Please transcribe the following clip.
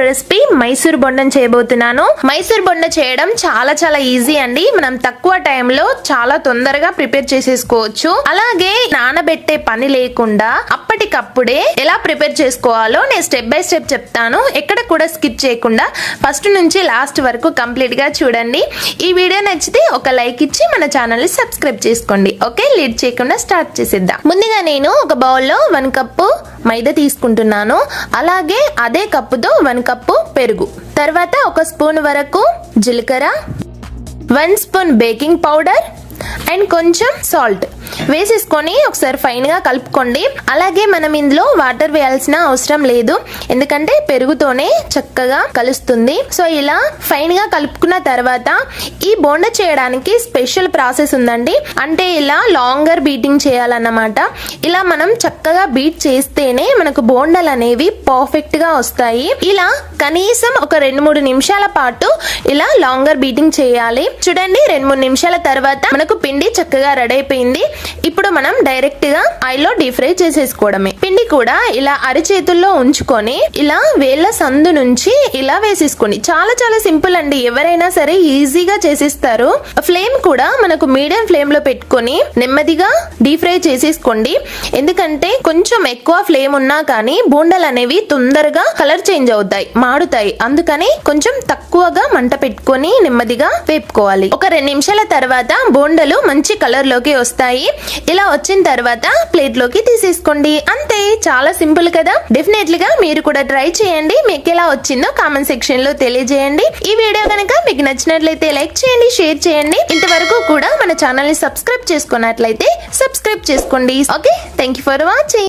Recipe Mysore బొండం చేయబోతున్నాను. మైసూర్ బొండ చేయడం చాలా చాలా ఈజీ అండి. మనం తక్కువ టైంలో చాలా తొందరగా ప్రిపేర్ చేసేసుకోవచ్చు. అలాగే నానబెట్టే పని లేకుండా అప్పటికప్పుడే ఎలా ప్రిపేర్ చేసుకోవాలో నేను స్టెప్ బై స్టెప్ చెప్తాను. ఎక్కడ కూడా స్కిప్ చేయకుండా ఫస్ట్ నుంచి లాస్ట్ వరకు కంప్లీట్గా చూడండి. ఈ వీడియో నచ్చితే ఒక లైక్ ఇచ్చి మన ఛానల్ని సబ్స్క్రైబ్ చేసుకోండి. ఓకే లీడ్ చేయకుండా స్టార్ట్ చేసేద్దాం. ముందుగా నేను ఒక బౌల్లో వన్ కప్పు మైదా తీసుకుంటున్నాను. అలాగే అదే కప్పుతో వన్ కప్పు పెరుగు. తర్వాత ఒక స్పూన్ వరకు జీలకర్ర one spoon baking powder and కొంచెం సాల్ట్. వేసేసుకొని ఒకసారి ఫైన్గా కలుపుకోండి. అలాగే మనం ఇందులో వాటర్ వేయాల్సిన అవసరం లేదు. ఎందుకంటే పెరుగుతోనే చక్కగా కలుస్తుంది. సో ఇలా ఫైన్గా కలుపుకున్న తర్వాత ఈ బోండ చేయడానికి స్పెషల్ ప్రాసెస్ ఉందండి. అంటే ఇలా లాంగర్ బీటింగ్ చేయాలన్నమాట. ఇలా మనం చక్కగా బీట్ చేస్తేనే మనకు బోండలు అనేవి పర్ఫెక్ట్గా వస్తాయి. ఇలా కనీసం ఒక రెండు మూడు నిమిషాల పాటు ఇలా లాంగర్ బీటింగ్ చేయాలి. చూడండి రెండు మూడు నిమిషాల తర్వాత మనకు పిండి చక్కగా రెడీ అయిపోయింది. ఇప్పుడు మనం డైరెక్ట్గా ఆయిల్లో డీప్ ఫ్రై చేసేసుకోవడమే. పిండి కూడా ఇలా అరిచేతుల్లో ఉంచుకొని ఇలా వేళ్ళ సందు నుంచి ఇలా వేసేసుకోండి. చాలా చాలా సింపుల్ అండి. ఎవరైనా సరే ఈజీగా చేసేస్తారు. ఫ్లేమ్ కూడా మనకు మీడియం ఫ్లేమ్లో పెట్టుకొని నెమ్మదిగా డీప్ ఫ్రై చేసేసుకోండి. ఎందుకంటే కొంచెం ఎక్కువ ఫ్లేమ్ ఉన్నా కానీ బోండలు అనేవి తొందరగా కలర్ చేంజ్ అవుతాయి మాడుతాయి. అందుకని కొంచెం తక్కువగా మంట పెట్టుకొని నెమ్మదిగా వేపుకోవాలి. ఒక రెండు నిమిషాల తర్వాత బోండలు మంచి కలర్లోకి వస్తాయి. ఇలా వచ్చిన తర్వాత ప్లేట్లోకి తీసేసుకోండి. అంతే చాలా సింపుల్ కదా. డెఫినెట్లీ గా మీరు కూడా ట్రై చేయండి. మీకు ఎలా వచ్చిందో కామెంట్ సెక్షన్లో తెలియజేయండి. ఈ వీడియో కనుక మీకు నచ్చినట్లయితే లైక్ చేయండి షేర్ చేయండి. ఇంతవరకు కూడా మన ఛానల్ని సబ్స్క్రైబ్ చేసుకున్నట్లయితే సబ్స్క్రైబ్ చేసుకోండి. Okay thank you for watching